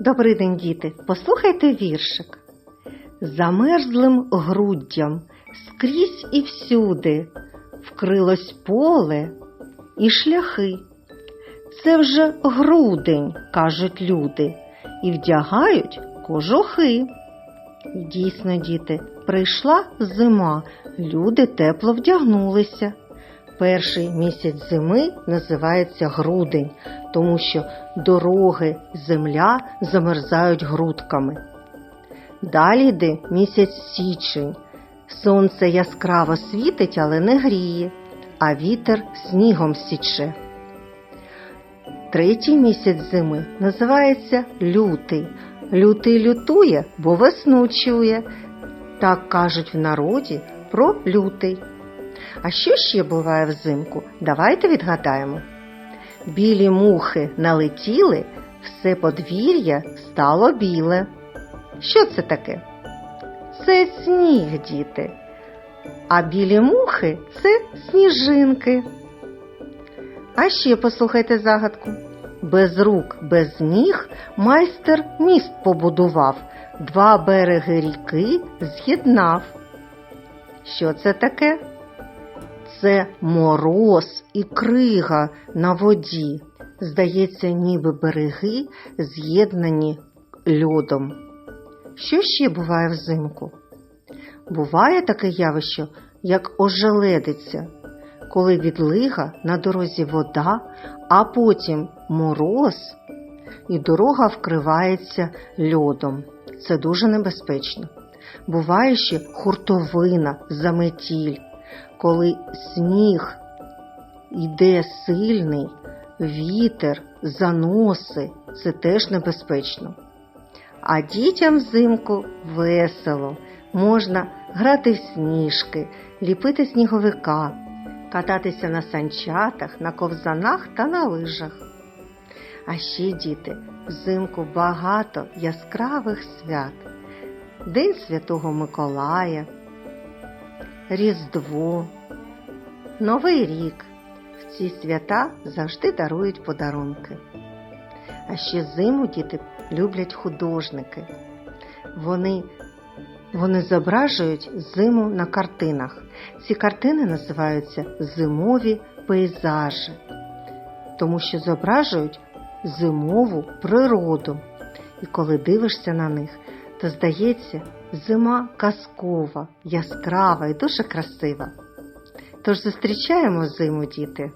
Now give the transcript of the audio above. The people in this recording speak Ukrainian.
Добрий день, діти. Послухайте віршик. Замерзлим груддям скрізь і всюди вкрилось поле і шляхи. Це вже грудень, кажуть люди, і вдягають кожухи. Дійсно, діти, прийшла зима, люди тепло вдягнулися. Перший місяць зими називається грудень, тому що дороги, земля замерзають грудками. Далі йде місяць січень. Сонце яскраво світить, але не гріє, а вітер снігом січе. Третій місяць зими називається лютий. Лютий лютує, бо весну чує. Так кажуть в народі про лютий. А що ще буває взимку? Давайте відгадаємо. Білі мухи налетіли, все подвір'я стало біле. Що це таке? Це сніг, діти. А білі мухи це сніжинки. А ще послухайте загадку. Без рук, без ніг майстер міст побудував, два береги ріки з'єднав. Що це таке? Це мороз і крига на воді. Здається, ніби береги з'єднані льодом. Що ще буває взимку? Буває таке явище, як ожеледиця, коли відлига на дорозі вода, а потім мороз, і дорога вкривається льодом. Це дуже небезпечно. Буває ще хуртовина, заметіль, коли сніг йде сильний, вітер, заноси, це теж небезпечно. А дітям взимку весело, можна грати в сніжки, ліпити сніговика, кататися на санчатах, на ковзанах та на лижах. А ще, діти, взимку багато яскравих свят. День Святого Миколая, Різдво, Новий рік. В ці свята завжди дарують подарунки. А ще зиму діти люблять художники. Вони, вони зображують зиму на картинах. Ці картини називаються зимові пейзажі, тому що зображують зимову природу. І коли дивишся на них, то здається, зима казкова, яскрава і дуже красива. Тож зустрічаємо зиму, діти.